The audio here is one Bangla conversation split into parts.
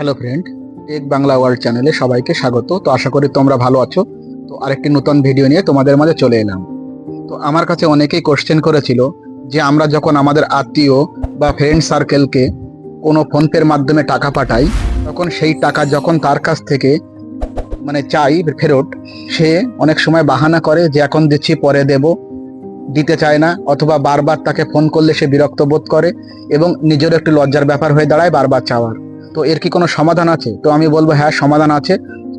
Hello friend tech Bangla world চ্যানেলে সবাইকে স্বাগত। তো আশা করি তোমরা ভালো আছো। তো আরেকটি নতুন ভিডিও নিয়ে তোমাদের মাঝে চলে এলাম। তো আমার কাছে অনেকেই কোশ্চেন করেছিল যে আমরা যখন আমাদের আত্মীয় বা ফ্রেন্ড সার্কেলকে কোনো ফোনপের মাধ্যমে টাকা পাঠাই, তখন সেই টাকা যখন তার কাছ থেকে মানে চাই ফেরত, সে অনেক সময় বাহানা করে যে এখন দিচ্ছি, পরে দেব, দিতে চায় না, অথবা বারবার তাকে ফোন করলে সে বিরক্ত বোধ করে এবং নিজেরও একটু লজ্জার ব্যাপার হয়ে দাঁড়ায় বারবার চাওয়ার। তো এর কি কোনো সমাধান আছে? তো আমি বলব হ্যাঁ সমাধান আছে।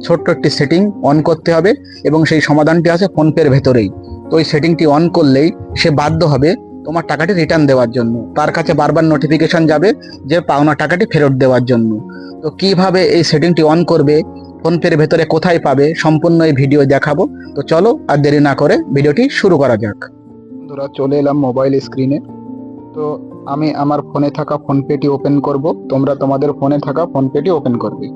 ছোট্ট একটি সেটিং অন করতে হবে এবং সেই সমাধানটি আছে ফোনপের ভেতরেই। তো ওই সেটিংটি অন করলেই সে বাধ্য হবে তোমার টাকাটি রিটার্ন দেওয়ার জন্য। তার কাছে বারবার নোটিফিকেশন যাবে যে পাওনা টাকাটি ফেরত দেওয়ার জন্য। তো কীভাবে এই সেটিংটি অন করবে, ফোনপের ভেতরে কোথায় পাবে, সম্পূর্ণ এই ভিডিও দেখাবো। তো চলো আর দেরি না করে ভিডিওটি শুরু করা যাক। বন্ধুরা, চলে এলাম মোবাইল স্ক্রিনে তো আমি আমার ফোনে থাকা ফোনপেটি ওপেন করব। তোমরা তোমাদের ফোনে থাকা ফোনপেটি ওপেন করবে।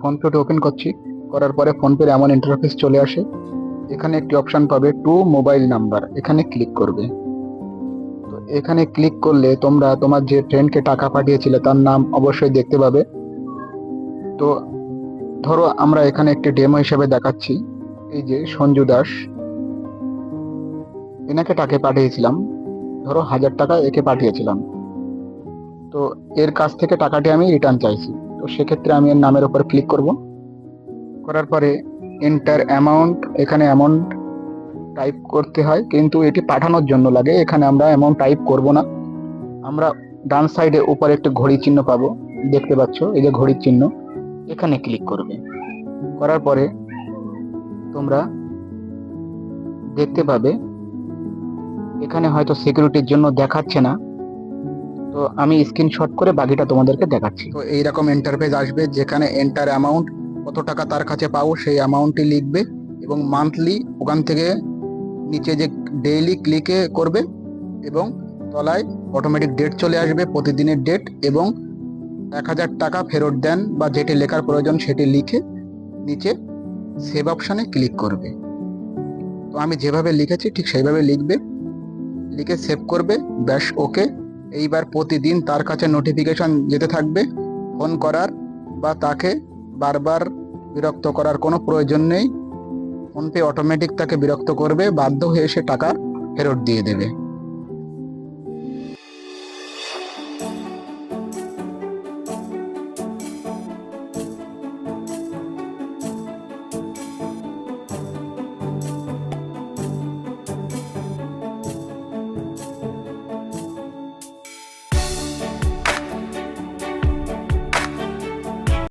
ফোনপেটি ওপেন করছি। করার পরে ফোনপের এমন ইন্টারফেস চলে আসে। এখানে একটি অপশন পাবে টু মোবাইল নাম্বার এখানে ক্লিক করবে। তো এখানে ক্লিক করলে তোমরা তোমার যে ফ্রেন্ডকে টাকা পাঠিয়েছিলে তার নাম অবশ্যই দেখতে পাবে। তো ধরো আমরা এখানে একটি ডেমো হিসেবে দেখাচ্ছি। এই যে সঞ্জু দাস। এনাকে টাকা পাঠিয়েছিলাম। ধরো হাজার টাকা একে পাঠিয়েছিলাম। তো এর কাছ থেকে টাকাটি আমি রিটার্ন চাইছি। তো সেক্ষেত্রে আমি এর নামের উপর ক্লিক করব। করার পরে এন্টার অ্যামাউন্ট এখানে অ্যামাউন্ট টাইপ করতে হয়। কিন্তু এটি পাঠানোর জন্য লাগে। এখানে আমরা অ্যামাউন্ট টাইপ করব না। আমরা ডান সাইডে উপরে একটি ঘড়ি চিহ্ন পাবো। দেখতে পাচ্ছ? এই যে ঘড়ির চিহ্ন। এখানে ক্লিক করবে। করার পরে তোমরা দেখতে পাবে এখানে হয়তো সিকিউরিটির জন্য দেখাচ্ছে না। তো আমি স্ক্রিনশট করে বাকিটা তোমাদেরকে দেখাচ্ছি। তো এইরকম ইন্টারফেস আসবে যেখানে এন্টার অ্যামাউন্ট কত টাকা তার কাছে পাবো সেই অ্যামাউন্টটি লিখবে এবং মান্থলি ওখান থেকে নিচে যে ডেইলি ক্লিকে করবে এবং তলায় অটোমেটিক ডেট চলে আসবে, প্রতিদিনের ডেট এবং এক হাজার টাকা ফেরত দেন বা যেটি লেখার প্রয়োজন সেটি লিখে নিচে সেভ অপশানে ক্লিক করবে। তো আমি যেভাবে লিখেছি ঠিক সেইভাবে লিখবে। লিখে সেভ করবে, ব্যাস ওকে এইবার প্রতিদিন তার কাছে নোটিফিকেশন যেতে থাকবে ফোন করার বা তাকে বারবার বিরক্ত করার কোনো প্রয়োজন নেই। ফোনপে অটোমেটিক তাকে বিরক্ত করবে, বাধ্য হয়ে সে টাকা ফেরত দিয়ে দেবে।